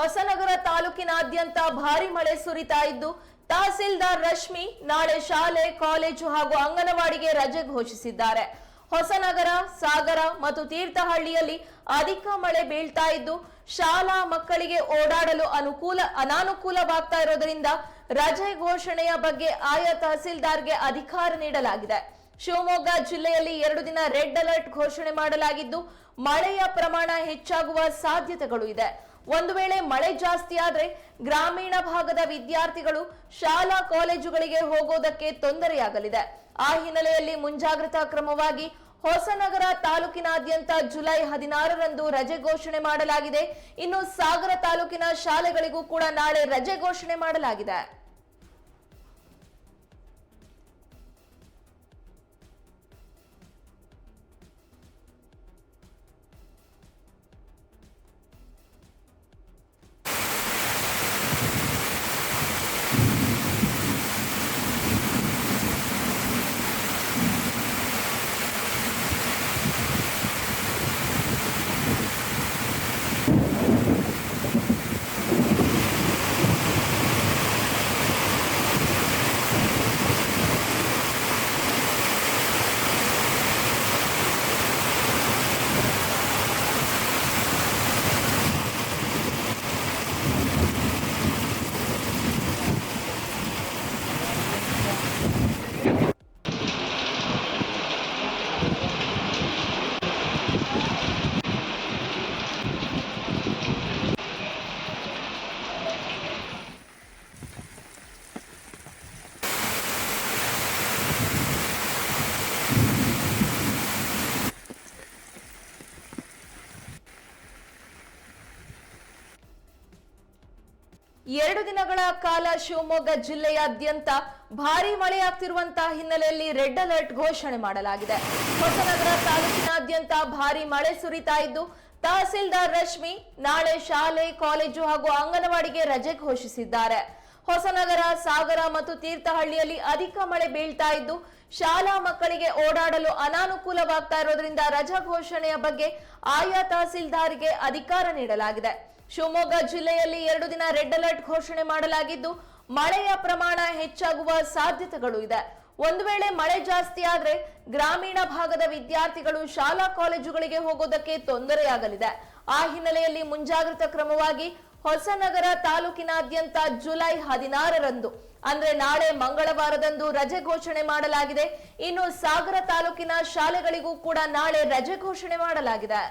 ಹೊಸನಗರ ತಾಲೂಕಿನಾದ್ಯಂತ ಭಾರಿ ಮಳೆ ಸುರಿತಾ ಇದ್ದು, ತಹಸೀಲ್ದಾರ್ ರಶ್ಮಿ ನಾಳೆ ಶಾಲೆ, ಕಾಲೇಜು ಹಾಗೂ ಅಂಗನವಾಡಿಗೆ ರಜೆ ಘೋಷಿಸಿದ್ದಾರೆ. ಹೊಸನಗರ, ಸಾಗರ ಮತ್ತು ತೀರ್ಥಹಳ್ಳಿಯಲ್ಲಿ ಅಧಿಕ ಮಳೆ ಬೀಳ್ತಾ ಇದ್ದು, ಶಾಲಾ ಮಕ್ಕಳಿಗೆ ಓಡಾಡಲು ಅನುಕೂಲ, ಅನಾನುಕೂಲವಾಗ್ತಾ ಇರೋದರಿಂದ ರಜೆ ಘೋಷಣೆಯ ಬಗ್ಗೆ ಆಯಾ ತಹಸೀಲ್ದಾರ್ಗೆ ಅಧಿಕಾರ ನೀಡಲಾಗಿದೆ. ಶಿವಮೊಗ್ಗ ಜಿಲ್ಲೆಯಲ್ಲಿ ಎರಡು ದಿನ ರೆಡ್ ಅಲರ್ಟ್ ಘೋಷಣೆ ಮಾಡಲಾಗಿದ್ದು, ಮಳೆಯ ಪ್ರಮಾಣ ಹೆಚ್ಚಾಗುವ ಸಾಧ್ಯತೆಗಳು ಇದೆ. ಒಂದು ವೇಳೆ ಮಳೆ ಜಾಸ್ತಿ ಆದ್ರೆ ಗ್ರಾಮೀಣ ಭಾಗದ ವಿದ್ಯಾರ್ಥಿಗಳು ಶಾಲಾ ಕಾಲೇಜುಗಳಿಗೆ ಹೋಗೋದಕ್ಕೆ ತೊಂದರೆಯಾಗಲಿದೆ. ಆ ಹಿನ್ನೆಲೆಯಲ್ಲಿ ಮುಂಜಾಗ್ರತಾ ಕ್ರಮವಾಗಿ ಹೊಸನಗರ ತಾಲೂಕಿನಾದ್ಯಂತ ಜುಲೈ ಹದಿನಾರರಂದು ರಜೆ ಘೋಷಣೆ ಮಾಡಲಾಗಿದೆ. ಇನ್ನು ಸಾಗರ ತಾಲೂಕಿನ ಶಾಲೆಗಳಿಗೂ ಕೂಡ ನಾಳೆ ರಜೆ ಘೋಷಣೆ ಮಾಡಲಾಗಿದೆ. ಎರಡು ದಿನಗಳ ಕಾಲ ಶಿವಮೊಗ್ಗ ಜಿಲ್ಲೆಯಾದ್ಯಂತ ಭಾರಿ ಮಳೆಯಾಗ್ತಿರುವಂತಹ ಹಿನ್ನೆಲೆಯಲ್ಲಿ ರೆಡ್ ಅಲರ್ಟ್ ಘೋಷಣೆ ಮಾಡಲಾಗಿದೆ. ಹೊಸನಗರ ತಾಲೂಕಿನಾದ್ಯಂತ ಭಾರಿ ಮಳೆ ಸುರಿತಾ ಇದ್ದು, ತಹಸೀಲ್ದಾರ್ ರಶ್ಮಿ ನಾಳೆ ಶಾಲೆ, ಕಾಲೇಜು ಹಾಗೂ ಅಂಗನವಾಡಿಗೆ ರಜೆ ಘೋಷಿಸಿದ್ದಾರೆ. ಹೊಸನಗರ, ಸಾಗರ ಮತ್ತು ತೀರ್ಥಹಳ್ಳಿಯಲ್ಲಿ ಅಧಿಕ ಮಳೆ ಬೀಳ್ತಾ ಇದ್ದು, ಶಾಲಾ ಮಕ್ಕಳಿಗೆ ಓಡಾಡಲು ಅನಾನುಕೂಲವಾಗ್ತಾ ಇರೋದ್ರಿಂದ ರಜಾ ಘೋಷಣೆಯ ಬಗ್ಗೆ ಆಯಾ ತಹಸೀಲ್ದಾರ್ಗೆ ಅಧಿಕಾರ ನೀಡಲಾಗಿದೆ. ಶಿವಮೊಗ್ಗ ಜಿಲ್ಲೆಯಲ್ಲಿ ಎರಡು ದಿನ ರೆಡ್ ಅಲರ್ಟ್ ಘೋಷಣೆ ಮಾಡಲಾಗಿದ್ದು, ಮಳೆಯ ಪ್ರಮಾಣ ಹೆಚ್ಚಾಗುವ ಸಾಧ್ಯತೆಗಳು ಇದೆ. ಒಂದು ವೇಳೆ ಮಳೆ ಜಾಸ್ತಿ ಆದ್ರೆ ಗ್ರಾಮೀಣ ಭಾಗದ ವಿದ್ಯಾರ್ಥಿಗಳು ಶಾಲಾ ಕಾಲೇಜುಗಳಿಗೆ ಹೋಗೋದಕ್ಕೆ ತೊಂದರೆಯಾಗಲಿದೆ. ಆ ಹಿನ್ನೆಲೆಯಲ್ಲಿ ಮುಂಜಾಗ್ರತಾ ಕ್ರಮವಾಗಿ ಹೊಸನಗರ ತಾಲೂಕಿನಾದ್ಯಂತ ಜುಲೈ ಹದಿನಾರರಂದು, ಅಂದ್ರೆ ನಾಳೆ ಮಂಗಳವಾರದಂದು ರಜೆ ಘೋಷಣೆ ಮಾಡಲಾಗಿದೆ. ಇನ್ನು ಸಾಗರ ತಾಲೂಕಿನ ಶಾಲೆಗಳಿಗೂ ಕೂಡ ನಾಳೆ ರಜೆ ಘೋಷಣೆ ಮಾಡಲಾಗಿದೆ.